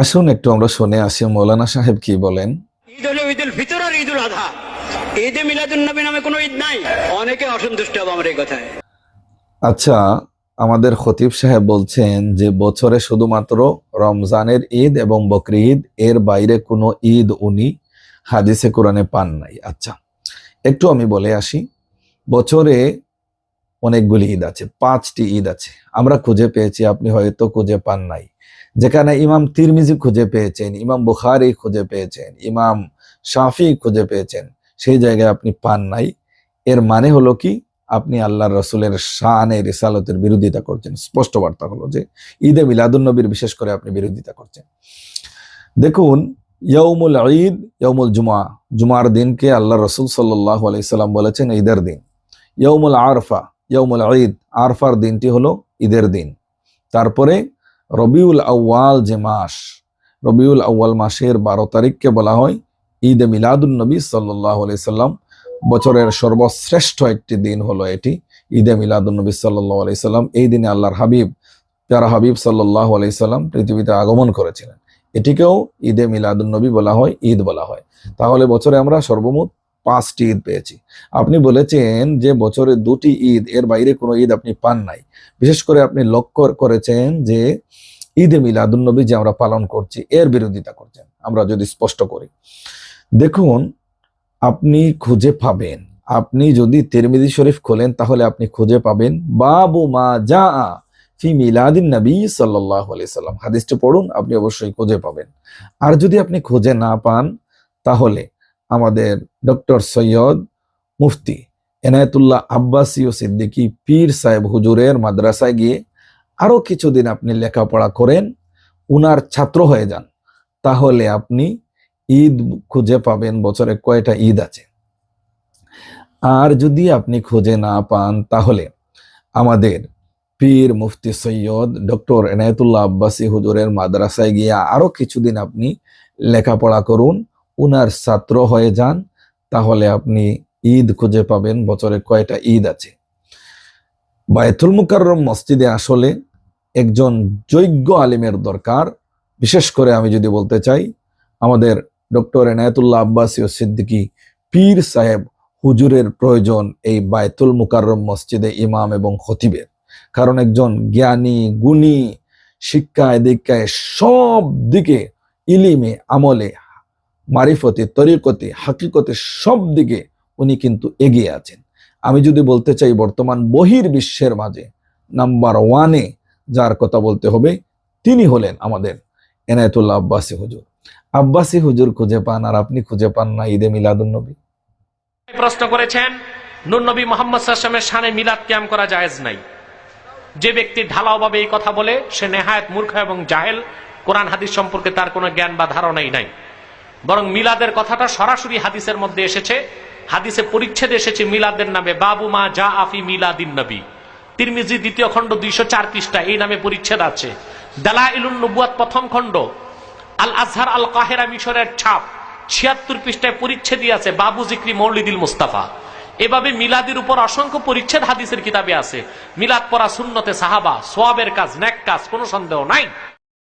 আসুন একটু আমরা শুনে আসি মৌলানা সাহেব কি বলেন? ঈদ হলো ঈদুল ফিতর আর ঈদুল আধা। ঈদে নামে কোনো ঈদ নাই। অনেকে অসন্তুষ্ট হবে আমার এই কথায়। আচ্ছা আমাদের খতিব সাহেব বলছেন যে বছরে শুধুমাত্র রমজানের ঈদ এবং বকরি ঈদ এর বাইরে কোনো ঈদ উনি হাদিসে কোরআনে পান নাই। আচ্ছা একটু আমি বলে আসি বছরে অনেকগুলি ঈদ আছে, পাঁচটি ঈদ আছে। আমরা খুঁজে পেয়েছি, আপনি হয়তো খুঁজে পান নাই। যেখানে ইমাম তিরমিজি খুঁজে পেয়েছেন, ইমাম বুখারি খুঁজে পেয়েছেন, ইমাম শাফি খুঁজে পেয়েছেন, সেই জায়গায় আপনি পান নাই। এর মানে হলো কি? আপনি আল্লাহ রসুলের শানে রিসালতের বিরোধিতা করছেন। স্পষ্ট বার্তা হলো যে, ঈদে মিলাদুন নবীর বিশেষ করে আপনি বিরোধিতা করছেন। দেখুন ইয়ৌমুল ঈদ ইয়ৌমুল জুমা জুমার দিনকে আল্লাহ রসুল সাল্লাহ আলাইসাল্লাম বলেছেন ঈদের দিন। ইয়ৌমুল আরফা ইয়ৌমুল ঈদ, আরফার দিনটি হলো ঈদের দিন। তারপরে রবিউল আউয়াল যে মাস, রবিউল আউয়াল মাসের বারো তারিখকে বলা হয় ঈদে মিলাদুন নবী সাল্লাহ আলাইসাল্লাম বছরের সর্বশ্রেষ্ঠ একটি দিন হলো এটি, ঈদে মিলাদুন নবী সাল্লাহ আলাইসাল্লাম এই দিনে আল্লাহর হাবিব, প্যারা হাবিব সাল্লাহ আলাইসাল্লাম পৃথিবীতে আগমন করেছিলেন। এটিকেও ঈদে মিলাদুন নবী বলা হয়, ঈদ বলা হয়। তাহলে বছরে আমরা সর্বমোট পাঁচটি ঈদ পেয়েছি। আপনি বলেছেন যে বছরে দুটি ঈদ, এর বাইরে কোনো ঈদ আপনি পান নাই। বিশেষ করে আপনি লক্ষ্য করেছেন যে ঈদে মিলাদুন নবী যে আমরা পালন করছি, এর বিরোধিতা করছেন। আমরা যদি স্পষ্ট করি। দেখুন, আপনি খুঁজে পাবেন। আপনি যদি তিরমিজি শরীফ খোলেন, তাহলে আপনি খুঁজে পাবেন, বাবু মা যা ফি মিলাদিন নবী সাল্লাহ সাল্লাম। হাদিসটি পড়ুন, আপনি অবশ্যই খুঁজে পাবেন। আর যদি আপনি খুঁজে না পান, তাহলে আমাদের ডক্টর সৈয়দ মুফতি এনায়তুল্লাহ আব্বাসী ও সিদ্দিকী পীর সাহেব হুজুরের মাদ্রাসায় গিয়ে আরও কিছুদিন আপনি লেখাপড়া করেন, উনার ছাত্র হয়ে যান, তাহলে আপনি ঈদ খুঁজে পাবেন, বছরে কয়টা ঈদ আছে। আর যদি আপনি খুঁজে না পান, তাহলে আমাদের পীর মুফতি সৈয়দ ডক্টর এনায়তুল্লাহ আব্বাসী হুজুরের মাদ্রাসায় গিয়ে আরও কিছুদিন আপনি লেখাপড়া করুন উনার ছাত্র হয়ে যান, তাহলে আপনি ঈদ খুঁজে পাবেন, বছরে কয়টা ঈদ আছে। বায়তুল মুকাররম মসজিদে আসলে একজন যোগ্য আলিমের দরকার। বিশেষ করে আমি যদি বলতে চাই, আমাদের ডক্টর এনায়তুল্লাহ আব্বাসী ও সিদ্দিকী পীর সাহেব হুজুরের প্রয়োজন এই বায়তুল মুকাররম মসজিদে ইমাম এবং খতিবের। কারণ একজন জ্ঞানী, গুণী, শিক্ষায় দীক্ষায় সব দিকে ইলিমে আমলে মারিফতে, তরিকতে, হাকিকতে সব দিকে উনি কিন্তু এগিয়ে আছেন। আমি যদি বলতে চাই বর্তমান বহির বিশ্বের মাঝে, নাম্বার ওয়ানে যার কথা বলতে হবে, তিনি হলেন আমাদের এনায়তুল্লাহ আব্বাসী হুজুর। আব্বাসী হুজুর খুঁজে পান আর আপনি খুঁজে পান না ঈদে মিলাদুন নবী। প্রশ্ন করেছেন নুর নবী মোহাম্মদ সাল্লামের সানে মিলাদ ক্যাম করা জায়েজ নাই। যে ব্যক্তি ঢালাওভাবে এই কথা বলে, সে নেহায়ত মূর্খ এবং জাহেল, কোরআন হাদিস সম্পর্কে তার কোনো জ্ঞান বা ধারণাই নাই। বরং মিলাদের কথাটা সরাসরি হাদিসের মধ্যে এসেছে। হাদিসে পরিচ্ছেদ এসেছে মিলাদের নামে, বাবু মা যা আফি মিলাদিন নবী। তিরমিজি দ্বিতীয় খণ্ড দুইশো চার পৃষ্ঠা, এই নামে পরিচ্ছেদ আছে। দালা ইলুন প্রথম খণ্ড। আল আজহার আল কাহেরা মিশরের ছাপ ছিয়াত্তর পৃষ্ঠায় পরিচ্ছেদই আছে, বাবু জিক্রি মৌলিদিল মুস্তাফা। এভাবে মিলাদের উপর অসংখ্য পরিচ্ছেদ হাদিসের কিতাবে আছে। মিলাদ পড়া শূন্যতে সাহাবা, সোয়াবের কাজ, ন্যাক কাজ, কোনো সন্দেহ নাই।